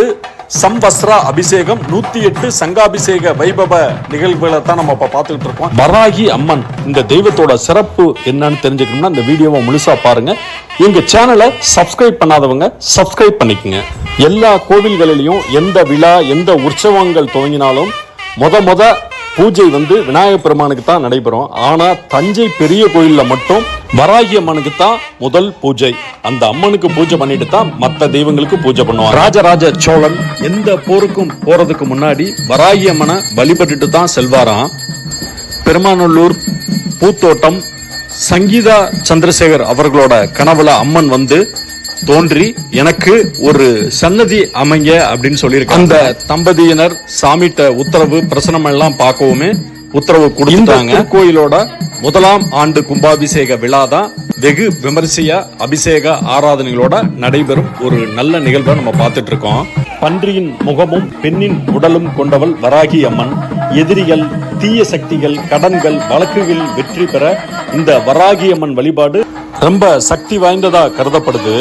இது சம்வஸ்ரா அபிஷேகம் நூத்தி எட்டு சங்காபிஷேக வைபவ நிகழ்வுகளை தான் நம்ம இப்போ பார்த்துக்கிட்டு இருக்கோம். வராகி அம்மன் இந்த தெய்வத்தோட சிறப்பு என்னன்னு தெரிஞ்சுக்கணும்னா இந்த வீடியோவை முழுசா பாருங்க. எங்க சேனலை சப்ஸ்கிரைப் பண்ணாதவங்க சப்ஸ்கிரைப் பண்ணிக்கங்க. எல்லா கோவில்களிலையும் எந்த விழா எந்த உற்சவங்கள் துவங்கினாலும் முத முத பூஜை வந்து விநாயகர் பெருமானுக்கு தான் நடைபெறும். ஆனால் தஞ்சை பெரிய கோயிலில் மட்டும் வராகி அம்மனுக்கு தான் முதல் பூஜை. அந்த அம்மனுக்கு பூஜை பண்ணிட்டு தான் மற்ற தெய்வங்களுக்கு பூஜை பண்ணுவாங்க. ராஜராஜ சோழன் எந்த போருக்கும் போறதுக்கு முன்னாடி வராகி அம்மனை வழிபட்டுட்டு தான் செல்வாராம். பெருமாநல்லூர் பூத்தோட்டம் சங்கீதா சந்திரசேகர் அவர்களோட கனவுல அம்மன் வந்து தோன்றி எனக்கு ஒரு சன்னதி அமைங்க அப்படின்னு சொல்லியிருக்காங்க. அந்த தம்பதியினர் சாமிட்ட உத்தரவு பிரசனம் எல்லாம் பார்க்கவுமே உத்தரவு கொடுத்தாங்க கோயிலோட முதலாம் ஆண்டு கும்பாபிஷேக விழா தான் வெகு விமரிசையா அபிஷேக ஆராதனைகளோட நடைபெறும் ஒரு நல்ல நிகழ்வை நம்ம பார்த்துட்டு இருக்கோம் பன்றியின் முகமும் பெண்ணின் உடலும் கொண்டவள் வராகி அம்மன். எதிரிகள் தீய சக்திகள் கடன்கள் வழக்குகளில் வெற்றி பெற இந்த வராகியம்மன் வழிபாடு ரொம்ப சக்தி வாய்ந்ததா கருதப்படுது.